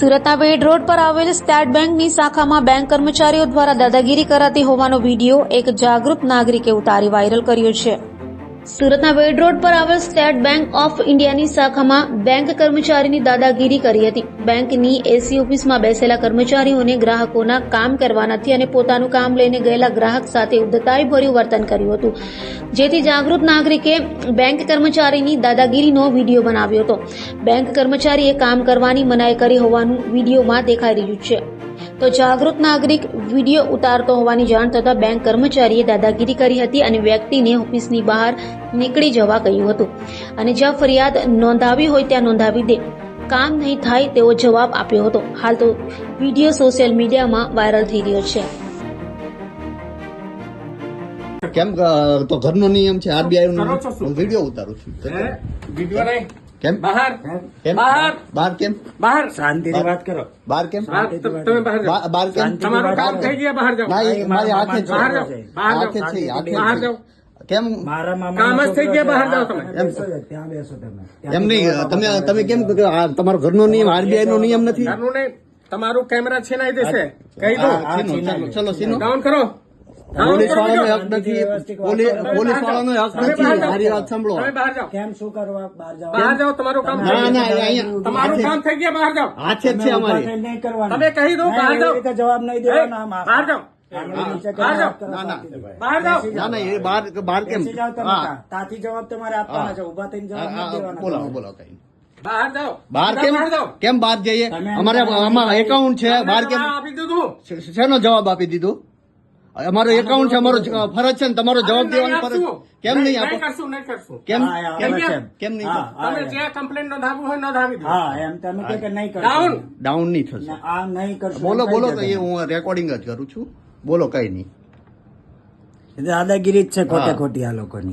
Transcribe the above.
સુરતના વેડ રોડ પર આવેલ સ્ટેટ બેંકની શાખામાં બેંક કર્મચારીઓ દ્વારા દાદાગીરી કરાતી હોવાનો વીડિયો એક જાગૃત નાગરિકે ઉતારી વાયરલ કર્યો છે. સુરતના વેડ રોડ પર આવેલ સ્ટેટ બેંક ઓફ ઇન્ડિયાની શાખામાં બેંક કર્મચારીની દાદાગીરી કરી હતી. બેંકની એસી ઓફિસમાં બેસેલા કર્મચારીઓને ગ્રાહકોના કામ કરવા નથી અને પોતાનું કામ લઈને ગયેલા ગ્રાહક સાથે ઉદ્ધતાઈભર્યું વર્તન કર્યું હતું. જેથી જાગૃત નાગરિકે બેંક કર્મચારીની દાદાગીરીનો વીડિયો બનાવ્યો હતો. બેંક કર્મચારીએ કામ કરવાની મનાઈ કરી હોવાનું વિડીયોમાં દેખાઈ રહ્યું છે. તો જાગૃત નાગરિક વીડિયો ઉતારતો હોવાની જાણ થતાં બેંક કર્મચારીએ દાદાગીરી કરી હતી અને વ્યક્તિને ઓફિસની બહાર નીકળી જવા કહ્યું હતું. અને જ્યાં ફરિયાદ નોંધાવી હોય ત્યાં નોંધાવી દે. કામ નહીં થાય તેવો જવાબ આપ્યો હતો. હાલ તો વીડિયો સોશિયલ મીડિયામાં વાયરલ થઈ રહ્યો છે. કેમ તો ઘરનો નિયમ છે આરબીઆઈ નો હું વીડિયો ઉતારું છું. વીડિયો નહીં? કેમ? બહાર? કેમ બહાર? બહાર? કેમ? બહાર? શાંતિથી વાત કરો. બહાર કેમ? તમે બહાર જાઓ. બહાર કેમ? તમારું કામ થઈ ગયા બહાર જાઓ. ના, મારી હાથે છે. બહાર જાઓ. હાથે છે. હાથે બહાર જાઓ. કેમ? મારા મામા કામ જ થઈ ગયા બહાર જાઓ તમે. એમ. ત્યાં બેસો તમે. એમ નહીં તમે તમે કેમ તમારો ઘરનો નિયમ આરબીઆઈ નો નિયમ નથી? ઘરનું નહીં તમારું કેમેરા છીનાઈ દેશે કહી દો ચાલો, સીનો ડાઉન કરો. પોલીસ વાળાનો હક નથી. પોલીસ વાળાનો હક નથી. મારી વાત સાંભળો. તમે બહાર જાઓ. કેમ શું કરવા બહાર જાઓ? બહાર જાઓ તમારું કામ થઈ ના ના અહીંયા તમારું કામ થઈ ગયા બહાર જાઓ. હાથે જ છે અમારી. નહીં કરવાનું. તમે કહી દો, બહાર જાઓ. જવાબ નહીં? દેવાનો આમાં. બહાર જાઓ. બહાર કરીને જાઓ. વાત કરો ના, ના. શાંતિથી. બહાર જાઓ. ના ના એ બહાર બહાર કેમ? બેસી જાઓ તમે હા. ત્યાં. ત્યાંથી જવાબ તમારે આપવાના છે. ઊભા થઈને જવાબ હા, નથી હા, દેવાના બોલાવો તમારે. બોલાવો કઈ બહાર જાઓ. બહાર બધા કેમ બહાર જાઓ. કેમ બહાર જઈએ? અમારે એકાઉન્ટ છે બહાર કેમ શેનો જવાબ આપી દીધું? અમારો એકાઉન્ટ છે અમારો ફરજ છે ને તમારો જવાબ દેવાની ફરજ. કેમ નહીં આપો? નહીં કરશું નહીં કરશું. કેમ કેમ કેમ નહીં તમે જે કમ્પ્લેન નોંધાવવું હોય નોંધાવી દો. હા એમ તમે કે નહીં કરશો. ડાઉન. ડાઉન નહીં થશે. આ નહીં કરશો બોલો બોલો તો એ હું રેકોર્ડિંગ જ કરું છું. બોલો કઈ નહીં. દાદાગીરી જ છે ખોટે ખોટી આ લોકોની.